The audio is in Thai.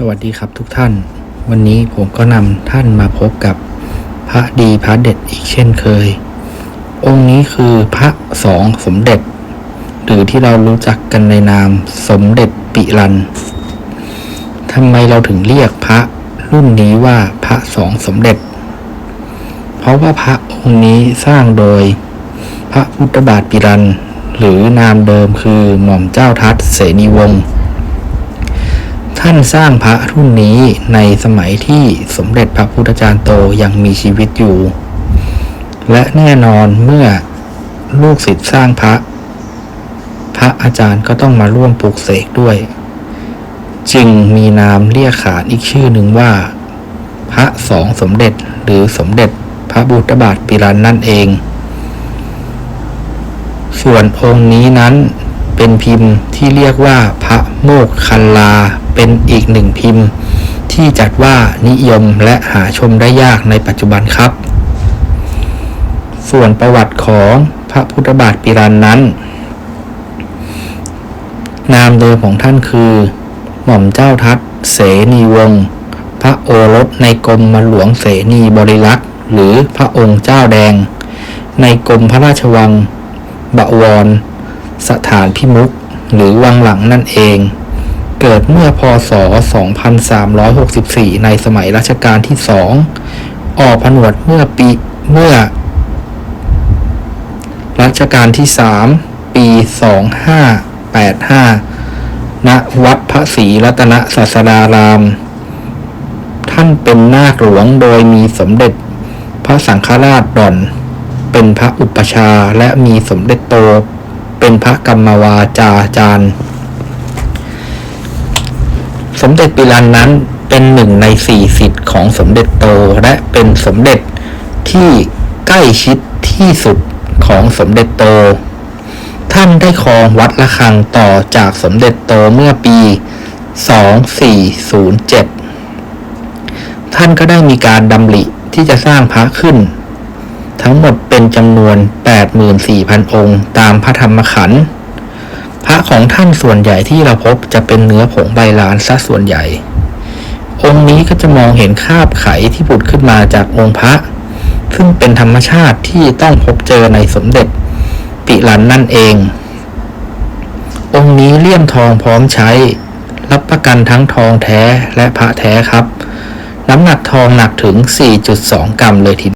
สวัสดีครับทุกท่าน วันนี้ผมก็นำท่านมาพบกับพระดีพระเด็ดอีกเช่นเคย องค์นี้คือพระสองสมเด็จ หรือที่เรารู้จักกันในนามสมเด็จปิรันทำไมเราถึงเรียกพระรุ่นนี้ว่าพระสองสมเด็จ เพราะว่าพระองค์นี้สร้างโดยพระพุทธบาทปิรันหรือนามเดิมคือหม่อมเจ้าทัตเสนีวงศ์ ท่านสร้างพระรุ่นนี้ในสมัยที่สมเด็จพระพุทธจารย์โตยังมีชีวิตอยู่ และแน่นอนเมื่อลูกศิษย์สร้างพระ พระอาจารย์ก็ต้องมาร่วมปลูกเสกด้วย จึงมีนามเรียกขานอีกชื่อหนึ่งว่า พระสองสมเด็จหรือสมเด็จพระบุตรบาทปิรันนั่นเอง ส่วนองค์นี้นั้นเป็นพิมพ์ที่เรียกว่าพระ โมกคันลา เป็นอีกหนึ่งพิมพ์ ที่จัดว่านิยมและหาชมได้ยากในปัจจุบันครับ ส่วนประวัติของพระพุทธบาทปิรันนั้น นามเดิมของท่านคือ หม่อมเจ้าทัตเสนีวงศ์พระโอรสในกรมมหลวงเสนีบริลักษ์หรือพระองค์เจ้าแดง ในกรมพระราชวังบวร สถานพิมุข หรือวังหลังนั่นเอง เกิดเมื่อพศ 2364 ในสมัยรัชกาลที่สองออกผนวดเมื่อปีเมื่อ รัชกาลที่สามปี 2585 ณ วัดพระศรีรัตนศาสดาราม ท่านเป็นนาคหลวงโดยมีสมเด็จพระสังฆราชดอนเป็นพระอุปชาและมีสมเด็จโต เป็นพระกรรมวาจาจารย์ สมเด็จปิรันนั้นเป็นหนึ่งในสี่สิทธิ์ของสมเด็จโตและเป็นสมเด็จที่ใกล้ชิดที่สุดของสมเด็จโต ท่านได้ครองวัดระฆังต่อจากสมเด็จโตเมื่อปี 2407 ท่านก็ได้มีการดำริที่จะสร้างพระขึ้น ทั้งหมดเป็นจำนวน 84,000 องค์ ตามพระธรรมขันธ์พระของท่านส่วนใหญ่ที่เราพบจะเป็นเนื้อผงใบลานซะส่วนใหญ่ องค์นี้ก็จะมองเห็นคราบไขที่ผุดขึ้นมาจากองค์พระ ซึ่งเป็นธรรมชาติที่ต้องพบเจอในสมเด็จปิรันนั่นเอง องค์นี้เลี่ยมทองพร้อมใช้ รับประกันทั้งทองแท้และพระแท้ครับ น้ำหนักทองหนักถึง 4.2 กรัมเลยทีเดียว